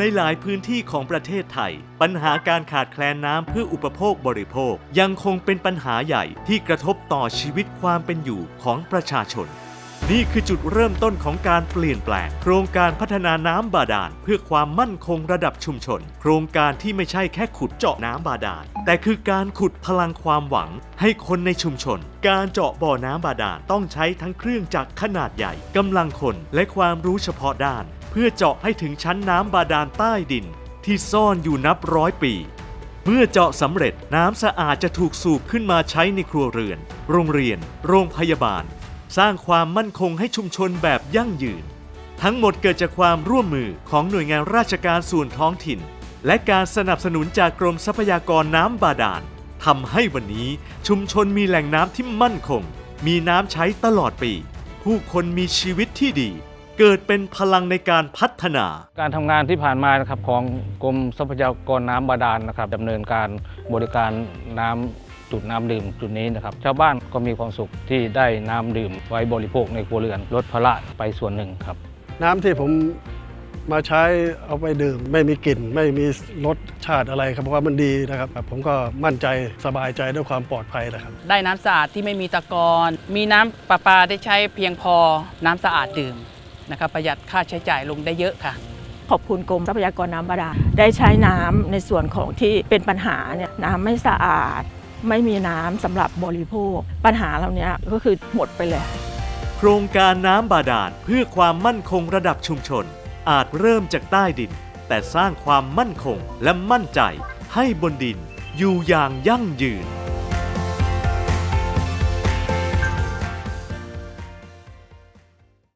ในหลายพื้นที่ของประเทศไทย ปัญหาการขาดแคลนน้ำเพื่ออุปโภคบริโภค ยังคงเป็นปัญหาใหญ่ที่กระทบต่อชีวิตความเป็นอยู่ของประชาชน นี่คือจุดเริ่มต้นของการเปลี่ยนแปลง โครงการพัฒนาน้ำบาดาลเพื่อความมั่นคงระดับชุมชน โครงการที่ไม่ใช่แค่ขุดเจาะน้ำบาดาลแต่คือการขุดพลังความหวัง ให้คนในชุมชน การเจาะบ่อน้ำบาดาลต้องใช้ทั้งเครื่องจักรขนาดใหญ่กำลังคนและความรู้เฉพาะด้าน พื่อเจาะให้ถึงชั้นน้ำบาดาลใต้ดินที่ซ่อนอยู่นับร้อยปี เมื่อเจาะสำเร็จน้ำสะอาดจะถูกสูบขึ้นมาใช้ในครัวเรือน โรงเรียน โรงพยาบาล สร้างความมั่นคงให้ชุมชนแบบยั่งยืน ทั้งหมดเกิดจากความร่วมมือของหน่วยงานราชการส่วนท้องถิ่น และการสนับสนุนจากกรมทรัพยากรน้ำบาดาลทำให้วันนี้ชุมชนมีแหล่งน้ำที่มั่นคง มีน้ำใช้ตลอดปี ผู้คนมีชีวิตที่ดี เกิดเป็นพลังในการพัฒนา การทำงานที่ผ่านมานะครับของกรมทรัพยากรน้ำบาดาลนะครับดำเนินการบริการน้ำจุดน้ำดื่มจุดนี้นะครับ ชาวบ้านก็มีความสุขที่ได้น้ำดื่มไว้บริโภคในครัวเรือนลดภาระไปส่วนหนึ่งครับ น้ำที่ผมมาใช้เอาไปดื่ม ไม่มีกลิ่น ไม่มีรสชาติอะไรครับเพราะว่ามันดีนะครับผมก็มั่นใจสบายใจด้วยความปลอดภัยนะครับ ได้น้ำสะอาดที่ไม่มีตะกอน มีน้ำประปาได้ใช้เพียงพอ น้ำสะอาดดื่ม นะครับประหยัดค่าใช้จ่ายลงได้เยอะค่ะ ขอบคุณกรมทรัพยากรน้ำบาดาลได้ใช้น้ำในส่วนของที่เป็นปัญหาเนี่ยน้ำไม่สะอาด ไม่มีน้ำสำหรับบริโภค ปัญหาเหล่านี้ก็คือหมดไปเลย โครงการน้ำบาดาลเพื่อความมั่นคงระดับชุมชน อาจเริ่มจากใต้ดิน แต่สร้างความมั่นคงและมั่นใจให้บนดินอยู่อย่างยั่งยืน